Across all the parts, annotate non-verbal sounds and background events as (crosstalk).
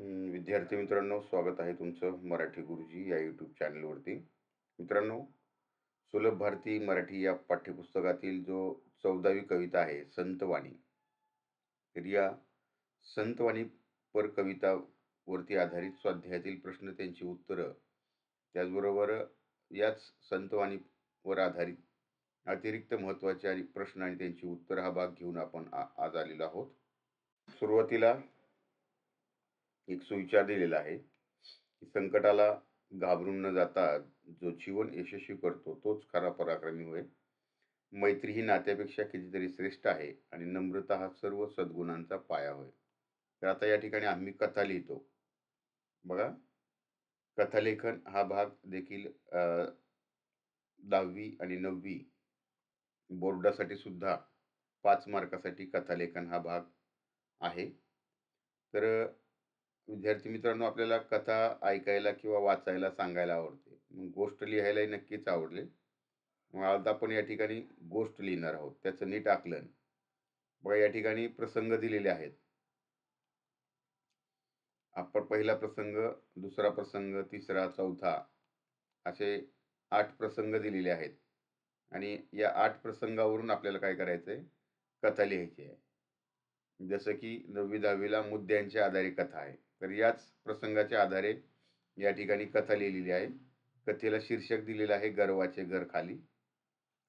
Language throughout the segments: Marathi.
विद्यार्थी मित्रांनो स्वागत आहे तुमचं मराठी गुरुजी या यूट्यूब चॅनलवरती मित्रांनो सुलभ भारती मराठी या पाठ्यपुस्तकातील जो चौदावी कविता आहे संतवाणी. तर या संतवाणी पर कवितावरती आधारित स्वाध्यायातील प्रश्न त्यांची उत्तरं. त्याचबरोबर याच संतवाणीवर आधारित अतिरिक्त महत्त्वाचे आणि प्रश्न आणि त्यांची उत्तर हा भाग घेऊन आपण आ- आज आलेलो आहोत. सुरुवातीला एक सुविचार दिलेला आहे की संकटाला घाबरून न जाता जो जीवन यशस्वी करतो तोच खरा पराक्रमी होय. मैत्री ही नात्यापेक्षा कितीतरी श्रेष्ठ आहे आणि नम्रता हा सर्व सद्गुणांचा पाया होय. तर आता या ठिकाणी आम्ही कथा लिहितो. बघा. कथालेखन हा भाग देखील दहावी आणि नववी बोर्डासाठी सुद्धा पाच मार्कासाठी कथालेखन हा भाग आहे. तर विद्यार्थी मित्रांनो आपल्याला कथा ऐकायला किंवा वाचायला सांगायला आवडते. मग गोष्ट लिहायलाही नक्कीच आवडले. मग आता आपण या ठिकाणी गोष्ट लिहिणार आहोत. त्याचं नीट आकलन. बघा या ठिकाणी प्रसंग दिलेले आहेत. आपण पहिला प्रसंग दुसरा प्रसंग तिसरा चौथा असे आठ प्रसंग दिलेले आहेत. आणि या आठ प्रसंगावरून आपल्याला काय करायचं आहे कथा लिहायची आहे. जसं की नववी दहावीला मुद्द्यांच्या आधारे कथा आहे. तर याच प्रसंगाच्या आधारे या ठिकाणी कथा लिहिलेली आहे. कथेला शीर्षक दिलेलं आहे गर्वाचे घर खाली.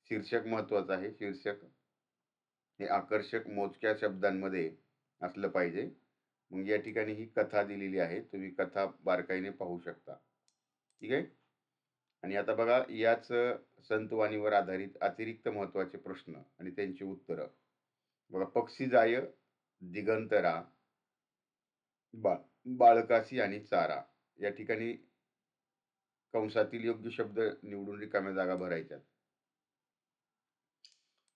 शीर्षक महत्वाचं आहे. शीर्षक हे आकर्षक मोजक्या शब्दांमध्ये असलं पाहिजे. मग या ठिकाणी ही कथा दिलेली आहे. तुम्ही कथा बारकाईने पाहू शकता. ठीक आहे? आणि आता बघा याच संतवाणीवर आधारित अतिरिक्त महत्त्वाचे प्रश्न आणि त्यांची उत्तरं. बघा पक्षी जाय दिगंतरा बा बाळकाशी आणि चारा या ठिकाणी कंसातील योग्य शब्द निवडून रिकाम्या जागा भरायच्यात.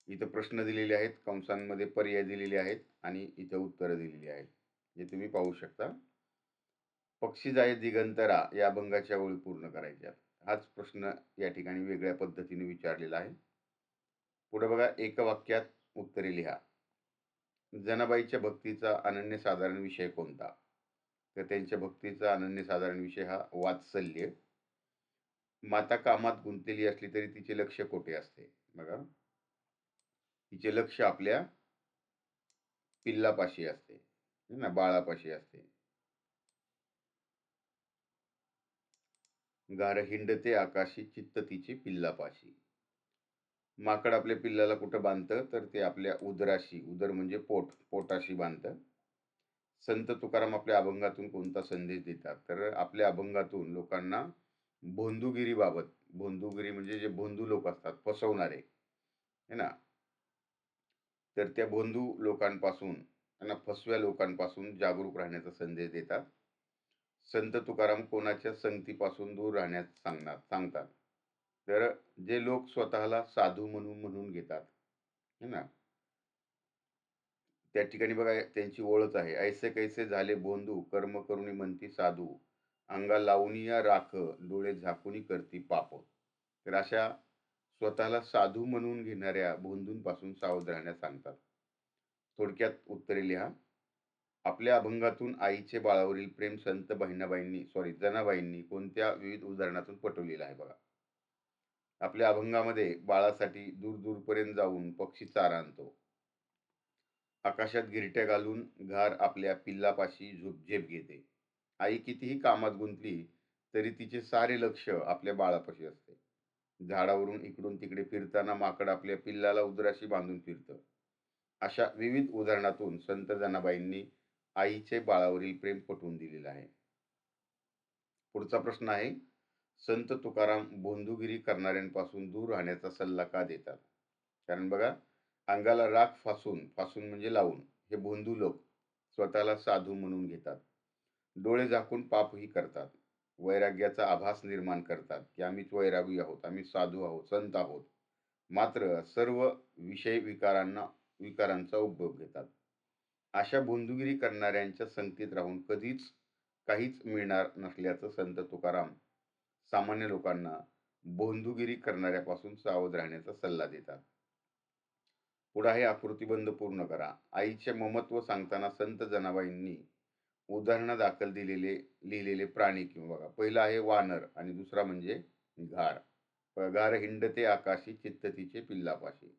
इथं प्रश्न दिलेले आहेत कंसांमध्ये पर्याय दिलेले आहेत आणि इथं उत्तरं दिलेली आहेत. जे तुम्ही पाहू शकता. पक्षी जाय दिगंतरा या अभंगाच्या ओळी पूर्ण करायच्या हाच प्रश्न या ठिकाणी वेगळ्या पद्धतीने विचारलेला आहे. पुढे बघा एक वाक्यात उत्तरे लिहा. जनाबाईच्या भक्तीचा अनन्यसाधारण विषय कोणता? तर त्यांच्या भक्तीचा अनन्यसाधारण विषय हा वात्सल्य. माता कामात गुंतलेली असली तरी तिचे लक्ष कोठे असते? बघा. तिचे लक्ष आपल्या पिल्लापाशी असते. ना? बाळापाशी असते. गार हिंडते आकाशी चित्त तिची पिल्लापाशी. माकड आपल्या पिल्लाला कुठं बांधतं? तर ते आपल्या उदराशी. उदर म्हणजे पोट. पोटाशी बांधतं. संत तुकाराम आपल्या अभंगातून कोणता संदेश देतात? तर आपल्या अभंगातून लोकांना भोंदूगिरीबाबत भोंदूगिरी म्हणजे जे भोंदू लोक असतात फसवणारे है ना? तर त्या भोंदू लोकांपासून त्यांना फसव्या लोकांपासून जागरूक राहण्याचा संदेश देतात. संत तुकाराम कोणाच्या संगतीपासून दूर राहण्यास सांगणार सांगतात. तर जे लोक स्वतःला साधू म्हणून म्हणून घेतात है ना? त्या ठिकाणी बघा त्यांची ओळख आहे. ऐसे कैसे झाले बोंधू कर्म करुणी म्हणती साधू. अंगा लावणीया राख डोळे झाकुनी करती पाप. तर अशा स्वतःला साधू म्हणून घेणाऱ्या बोंधूंपासून सावध राहण्यास सांगतात. थोडक्यात उत्तरे लिहा. आपल्या अभंगातून आईचे बाळावरील प्रेम संत बहिणाबाईंनी सॉरी जनाबाईंनी कोणत्या विविध उदाहरणातून पटवलेलं आहे बघा. आपल्या अभंगामध्ये बाळासाठी दूर दूरपर्यंत जाऊन पक्षी चारा आणतो. आकाशात गिरट्या घालून घार आपल्या पिल्लापाशी झोपझेप घेते. आई कितीही कामात गुंतली तरी तिचे सारे लक्ष आपल्या बाळापाशी असते. झाडावरून इकडून तिकडे फिरताना माकड आपल्या पिल्लाला उदराशी बांधून फिरतं. अशा विविध उदाहरणातून संत जनाबाईंनी आईचे बाळावरील प्रेम पटवून दिलेलं आहे. पुढचा प्रश्न आहे संत तुकाराम बोंधुगिरी करणाऱ्यांपासून दूर राहण्याचा सल्ला का देतात? कारण बघा अंगाला राख फासून फासून म्हणजे लावून हे बोंधू लोक स्वतःला साधू म्हणून घेतात. डोळे झाकून पापही करतात. वैराग्याचा आभास निर्माण करतात की आम्हीच वैरागी आहोत आम्ही साधू आहोत संत आहोत. मात्र सर्व विषय विकारांना विकारांचा उपभोग घेतात. अशा बोंदुगिरी करणाऱ्यांच्या संगतीत राहून कधीच काहीच मिळणार नसल्याचं संत तुकाराम सामान्य लोकांना बोंदुगिरी करणाऱ्यापासून सावध राहण्याचा सल्ला देतात. पुढा हे आकृतीबंध पूर्ण करा. आईचे ममत्व सांगताना संत जनाबाईंनी उदाहरणादाखल दिलेले लिहिलेले प्राणी किंवा बघा. पहिला आहे वानर आणि दुसरा म्हणजे घार. गार हिंडते आकाशी चित्त तिचे पिल्लापाशी.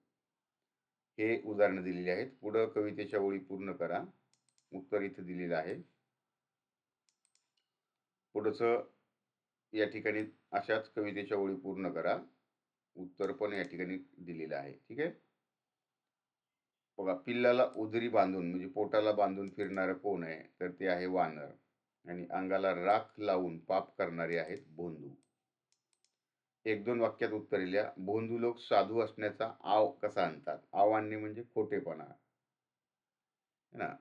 हे उदाहरणं दिलेली आहेत. पुढं कवितेच्या ओळी पूर्ण करा. उत्तर इथं दिलेलं आहे. पुढचं या ठिकाणी अशाच कवितेच्या ओळी पूर्ण करा. उत्तर पण या ठिकाणी दिलेलं आहे. ठीक आहे? बघा पिल्लाला उदरी बांधून म्हणजे पोटाला बांधून फिरणारं कोण आहे? तर ते आहे वानर. आणि अंगाला राख लावून पाप करणारे आहेत भोंदू. एक दोन वाक्यात उत्तर लिहा. भोंदू लोक साधू असण्याचा आव कसा आणतात? आव आणणे म्हणजे खोटेपणा. ना?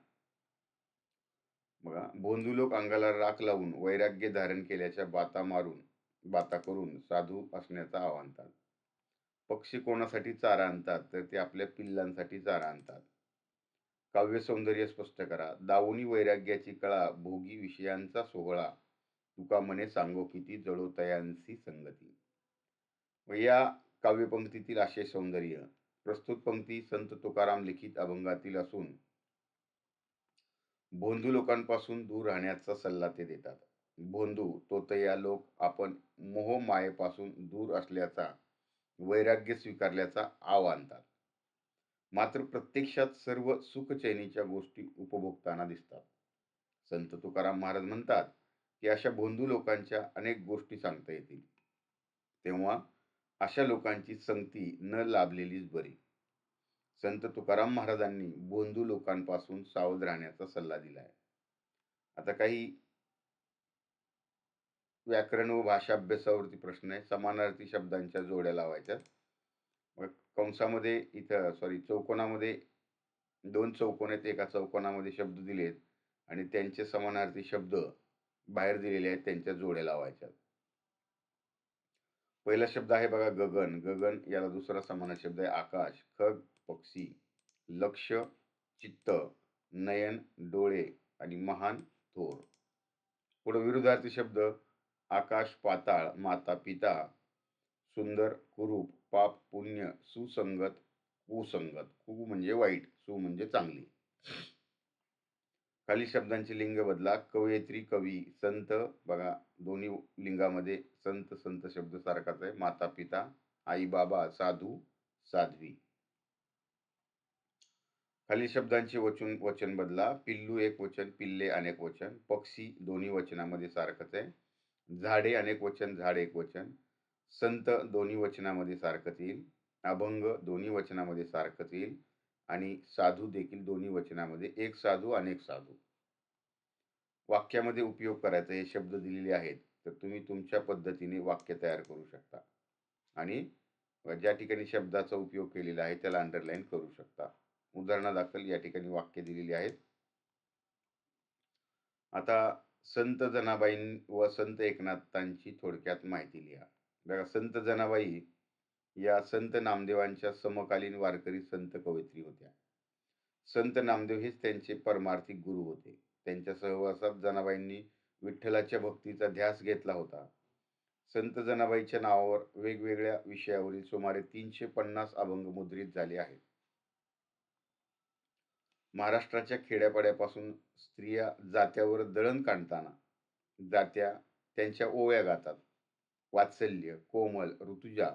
बघा भोंदू लोक अंगाला राख लावून वैराग्य धारण केल्याच्या बाता मारून बाता करून साधू असण्याचा आव आणतात. पक्षी कोणासाठी चारा आणतात तर ते आपल्या पिल्लांसाठी चारा आणतात. काव्य सौंदर्य स्पष्ट करा. दावणी वैराग्याची कळा भोगी विषयांचा सोहळा. तुका म्हणे सांगो किती जळोतयांसी संगती. व या काव्यपंक्तीतील आशय सौंदर्य प्रस्तुत पंक्ती संत तुकाराम लिखित अभंगातील असून भोंदू लोकांपासून दूर राहण्याचा सल्ला ते देतात. भोंदू तोतया लोक आपण मोह मायेपासून दूर असल्याचा वैराग्य स्वीकारल्याचा आव आणतात. मात्र प्रत्यक्षात सर्व सुखचैनीच्या गोष्टी उपभोगताना दिसतात. संत तुकाराम महाराज म्हणतात की अशा भोंदू लोकांच्या अनेक गोष्टी सांगता येतील. तेव्हा अशा लोकांची संगती न लाभलेलीच बरी. संत तुकाराम महाराजांनी बोंधू लोकांपासून सावध राहण्याचा सल्ला दिला आहे आता काही व्याकरण व भाषा अभ्यासावरती प्रश्न आहे समानार्थी शब्दांच्या जोड्या लावायच्या मग कंसामध्ये इथं सॉरी चौकोनामध्ये दोन चौकोन आहेत. एका चौकोनामध्ये शब्द दिलेत आणि त्यांचे समानार्थी शब्द बाहेर दिलेले आहेत. त्यांच्या जोड्या लावायच्या पहिला शब्द आहे बघा गगन. गगन याला दुसरा समान शब्द आहे. आकाश खग पक्षी लक्ष चित्त नयन डोळे आणि महान थोर. पुढे विरुद्धार्थी शब्द. आकाश पाताळ माता पिता सुंदर कुरूप पाप पुण्य सुसंगत कुसंगत. कु म्हणजे वाईट सु म्हणजे चांगली. खाली शब्दांचे लिंग बदला. कवयित्री कवी संत. बघा दोन्ही लिंगामध्ये संत संत शब्द सारखाच आहे. माता पिता आई बाबा साधू साध्वी. खाली शब्दांचे वचन वचन बदला. पिल्लू एक वचन पिल्ले अनेक वचन. पक्षी दोन्ही वचनामध्ये सारखंच आहे. झाडे अनेक वचन झाड एक वचन. संत दोन्ही वचनामध्ये सारखंच येईल. अभंग दोन्ही वचनामध्ये सारखंच येईल. आणि साधू देखील दोन्ही वचनामध्ये एक साधू अनेक साधू. वाक्यामध्ये उपयोग करायचा हे शब्द दिलेले आहेत. तर तुम्ही तुमच्या पद्धतीने वाक्य तयार करू शकता. आणि ज्या ठिकाणी शब्दाचा उपयोग केलेला आहे त्याला अंडरलाईन करू शकता. उदाहरणादाखल या ठिकाणी वाक्य दिलेली आहेत. आता संत जनाबाई व संत एकनाथांची थोडक्यात माहिती लिहा. बघा संत जनाबाई या संत नामदेवांच्या समकालीन वारकरी संत कवयित्री होत्या. संत नामदेव हेच त्यांचे परमार्थिक गुरु होते. त्यांच्या सहवासात जनाबाईंनी विठ्ठलाच्या भक्तीचा ध्यास घेतला होता. संत जनाबाईच्या नावावर वेगवेगळ्या विषयावरील सुमारे तीनशे पन्नास अभंग मुद्रित झाले आहेत. महाराष्ट्राच्या खेड्यापाड्यापासून स्त्रिया जात्यावर दळण काढताना जात्या त्यांच्या ओव्या गातात. वात्सल्य कोमल ऋतुजा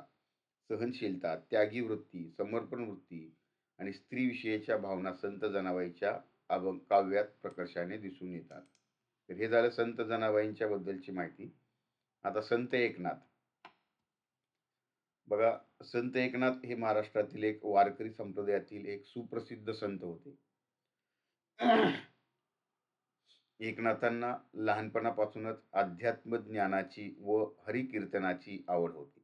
सहनशीलता त्यागी वृत्ती समर्पण वृत्ती आणि स्त्रीविषयीच्या भावना संत जनाबाईच्या अभंग काव्यात प्रकर्षाने दिसून येतात. तर हे झालं संत जनाबाईंच्या बद्दलची माहिती. आता संत एकनाथ. बघा संत एकनाथ हे महाराष्ट्रातील एक वारकरी संप्रदायातील एक सुप्रसिद्ध संत होते. एकनाथांना लहानपणापासूनच अध्यात्म ज्ञानाची व हरिकीर्तनाची आवड होती.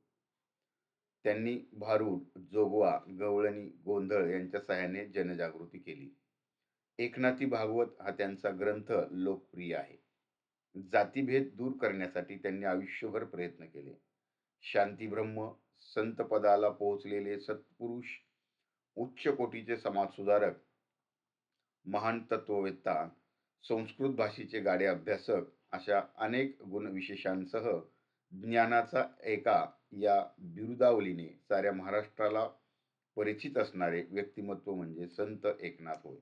त्यांनी भारूड जोगवा गवळणी गोंधळ यांच्या सहाय्याने जनजागृती केली. एकनाथी भागवत हा त्यांचा ग्रंथ लोकप्रिय आहे. जातीभेद दूर करण्यासाठी त्यांनी आयुष्यभर प्रयत्न केले. शांती ब्रह्म पोहोचलेले सत्पुरुष उच्च कोटीचे समाजसुधारक महान तत्ववेत्ता संस्कृत भाषेचे गाडे अभ्यासक अशा अनेक गुणविशेषांसह ज्ञानाचा एका या बिरुदावलीने साऱ्या महाराष्ट्राला परिचित असणारे व्यक्तिमत्व म्हणजे संत एकनाथ होय.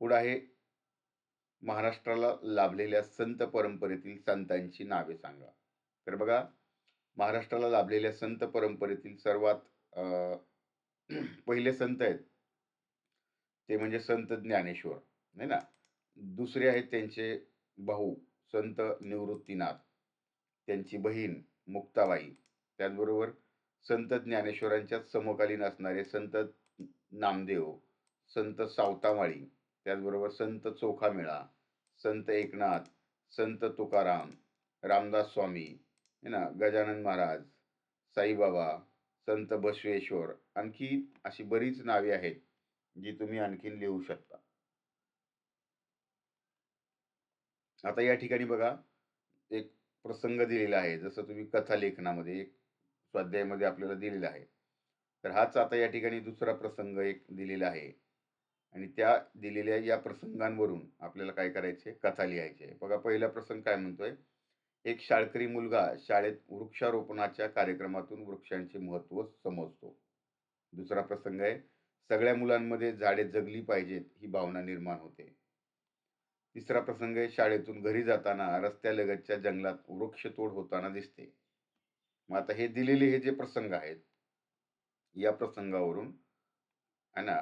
पुढे आहे महाराष्ट्राला लाभलेल्या संत परंपरेतील संतांची नावे सांगा. तर बघा महाराष्ट्राला लाभलेल्या संत परंपरेतील सर्वात (clears throat) पहिले संत आहेत ते म्हणजे संत ज्ञानेश्वर नाही ना? दुसरे आहेत त्यांचे भाऊ संत निवृत्तीनाथ त्यांची बहीण मुक्ताबाई. त्याचबरोबर संत ज्ञानेश्वरांच्या समकालीन असणारे संत नामदेव संत सावतामाळी त्याचबरोबर संत चोखामेळा संत एकनाथ संत तुकाराम रामदास स्वामी है ना? गजानन महाराज साईबाबा संत बसवेश्वर आणखी अशी बरीच नावे आहेत. जी तुम्ही आणखीन लिहू शकता. आता या ठिकाणी बघा एक प्रसंग दिलेला आहे. जसं तुम्ही कथा लेखनामध्ये एक स्वाध्यायामध्ये आपल्याला दिलेला आहे. तर हाच आता या ठिकाणी दुसरा प्रसंग एक दिलेला आहे. आणि त्या दिलेल्या या प्रसंगांवरून आपल्याला काय करायचे? कथा लिहायची आहे. बघा पहिला प्रसंग काय म्हणतोय? एक शाळकरी मुलगा शाळेत वृक्षारोपणाच्या कार्यक्रमातून वृक्षांचे महत्त्व समजतो. दुसरा प्रसंग आहे सगळ्या मुलांमध्ये झाडे जगली पाहिजेत ही भावना निर्माण होते. तिसरा प्रसंग आहे शाळेतून घरी जाताना रस्त्यालगतच्या जंगलात वृक्षतोड होताना दिसते. मग आता हे दिलेले हे जे प्रसंग आहेत या प्रसंगावरून है ना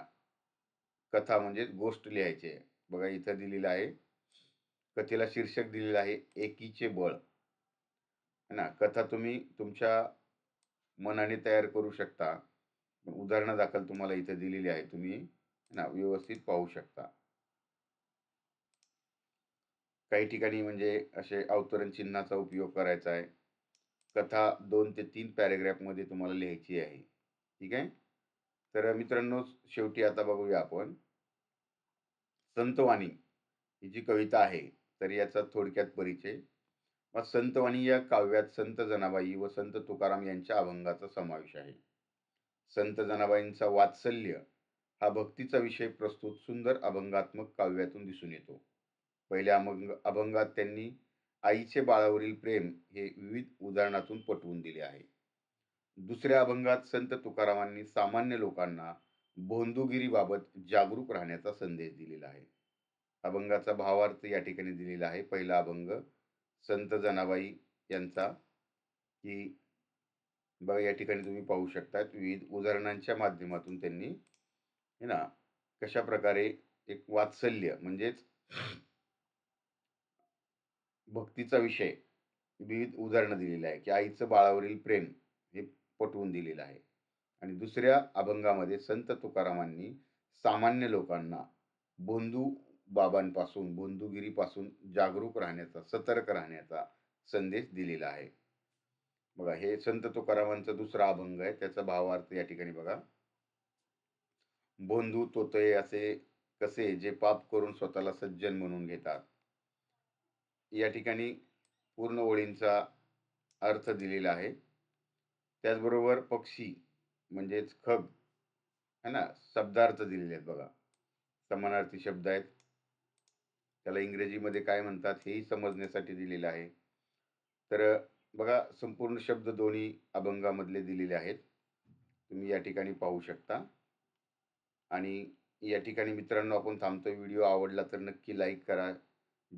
कथा म्हणजे गोष्ट लिहायची आहे. बघा इथं दिलेलं आहे कथेला शीर्षक दिलेलं आहे एकीचे बळ. है ना कथा तुम्ही तुमच्या मनाने तयार करू शकता. पण उदाहरणादाखल तुम्हाला इथं दिलेली आहे तुम्ही ना व्यवस्थित पाहू शकता. काही ठिकाणी म्हणजे असे अवतरण चिन्हाचा उपयोग करायचा आहे. कथा दोन ते तीन पॅरेग्राफमध्ये तुम्हाला लिहायची आहे. ठीक आहे? तर मित्रांनो शेवटी आता बघूया आपण. संतवाणी ही जी कविता आहे तर याचा थोडक्यात परिचय. मग संतवाणी या काव्यात संत जनाबाई व संत तुकाराम यांच्या अभंगाचा समावेश आहे. संत जनाबाईंचा वात्सल्य हा भक्तीचा विषय प्रस्तुत सुंदर अभंगात्मक काव्यातून दिसून येतो. पहिल्या अभंग अभंगात त्यांनी आईचे बाळावरील प्रेम हे विविध उदाहरणातून पटवून दिले आहे. दुसऱ्या अभंगात संत तुकारामांनी सामान्य लोकांना भोंदूगिरीबाबत जागरूक राहण्याचा संदेश दिलेला आहे. अभंगाचा भावार्थ या ठिकाणी दिलेला आहे. पहिला अभंग संत जनाबाई यांचा की बघा या ठिकाणी तुम्ही पाहू शकतात विविध उदाहरणांच्या माध्यमातून त्यांनी हे ना कशा प्रकारे एक वात्सल्य म्हणजेच भक्तीचा विषय विविध उदाहरणं दिलेलं आहे की आईचं बाळावरील प्रेम हे पटवून दिलेलं आहे. आणि दुसऱ्या अभंगामध्ये संत तुकारामांनी सामान्य लोकांना बोंधू बाबांपासून बोंधुगिरीपासून जागरूक राहण्याचा सतर्क राहण्याचा संदेश दिलेला आहे. बघा हे संत तुकारामांचा दुसरा अभंग आहे. त्याचा भावार्थ या ठिकाणी बघा. बोंधू तोतये असे कसे जे पाप करून स्वतःला सज्जन म्हणून घेतात. या ठिकाणी पूर्ण ओळींचा अर्थ दिलेला आहे. त्याचबरोबर पक्षी म्हणजेच खग है ना शब्दार्थ दिलेले आहेत बघा. समानार्थी शब्द आहेत. त्याला इंग्रजीमध्ये काय म्हणतात हेही समजण्यासाठी दिलेलं आहे. तर बघा संपूर्ण शब्द दोन्ही अभंगामधले दिलेले आहेत. तुम्ही या ठिकाणी पाहू शकता. आणि या ठिकाणी मित्रांनो आपण थांबतो व्हिडिओ आवडला तर नक्की लाईक करा.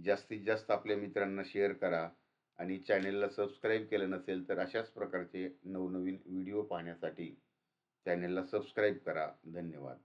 जास्तीत जास्त आपल्या मित्रांना शेअर करा. आणि चॅनेलला सबस्क्राईब केलं नसेल तर अशाच प्रकारचे नवनवीन व्हिडिओ पाहण्यासाठी चॅनेलला सबस्क्राईब करा. धन्यवाद.